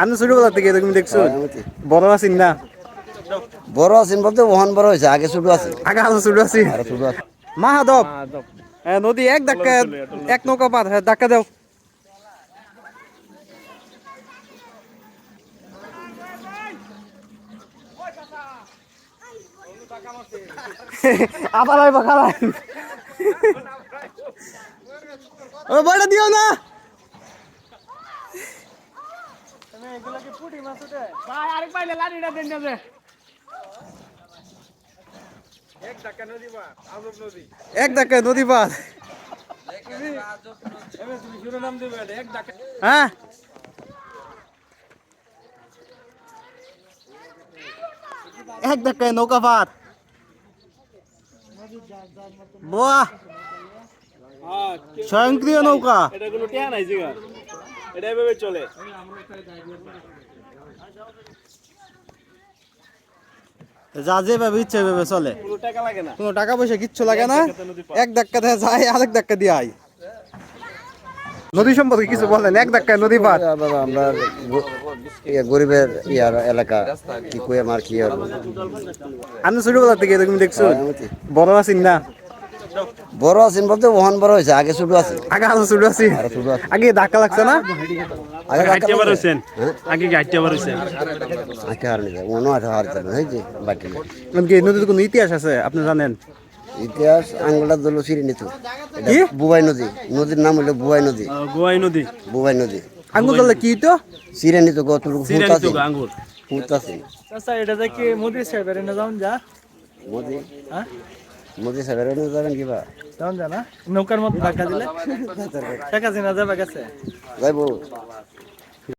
আমি ছোটবেলা থেকে তুমি দেখছ? বড় না? বড় আছেন বলতে ওহান বড় হয়েছে আগে ছোট আছে। আগে আলো ছোট আছি আর ছোট মাহাদব। হ্যাঁ নদী এক ধাক্কা এক নৌকা পার হ্যাঁ ধাক্কা দাও। আবার আইবা খালাই ও বড় দিও না। এক ধাক্কা নদী পার হ্যাঁ এক ধাক্কায় নৌকা পার বাহ স্বয়ংক্রিয় নৌকা এটা কোনো টেয়া নাই জিগা এটা এভাবে চলে। যা যেভাবে ইচ্ছে ভেবে চলে। কোনো টাকা লাগে না। কোনো টাকা পয়সা কিচ্ছু লাগে না। এক ধাক্কা দেয় যায় আরেক ধাক্কা দিয়ে আয়। নদী সম্পর্কে কিছু বলেন এক ধাক্কায় নদী পার। বাবা আমরা গরিবের ইয়ার এলাকা কি কই আমার কি আর? আমি ছোটবেলা থেকে তুমি দেখছ? বড় আছিস না? বড় আছেন বলতে ওহান বড় হয়েছে আগে ছোট আছে। আগে আলো ছোট আছি। আগে ধাক্কা লাগছে না? আগে হাইটে বার হইছেন আগে কি হাইটে বার হইছেন আগে হার নিছে মনে হয় হার চালু হয়েছে বাকি। না। এমনকি এই নদীর কোনো ইতিহাস আছে আপনি জানেন? ইতিহাস আঙ্গুলটা দল সিঁড়ি নিত। কি? বুবাই নদী। নদীর নাম হলো বুবাই নদী। গোয়াই নদী। বুবাই নদী। আঙ্গুল তাহলে কি তো সিঁড়ে নিত কতটুকু ফুট আছে। তো আঙ্গুর ফুট আছে। আচ্ছা এটা দেখি মোদি সাহেবের যাও যা? মোদি? হ্যাঁ? মোদি সাহেবের এনে যাবেন কিবা যাও জানা নৌকার মতো ধাক্কা দিলে। শেখ হাসিনা যাবে গেছে। যাইবো।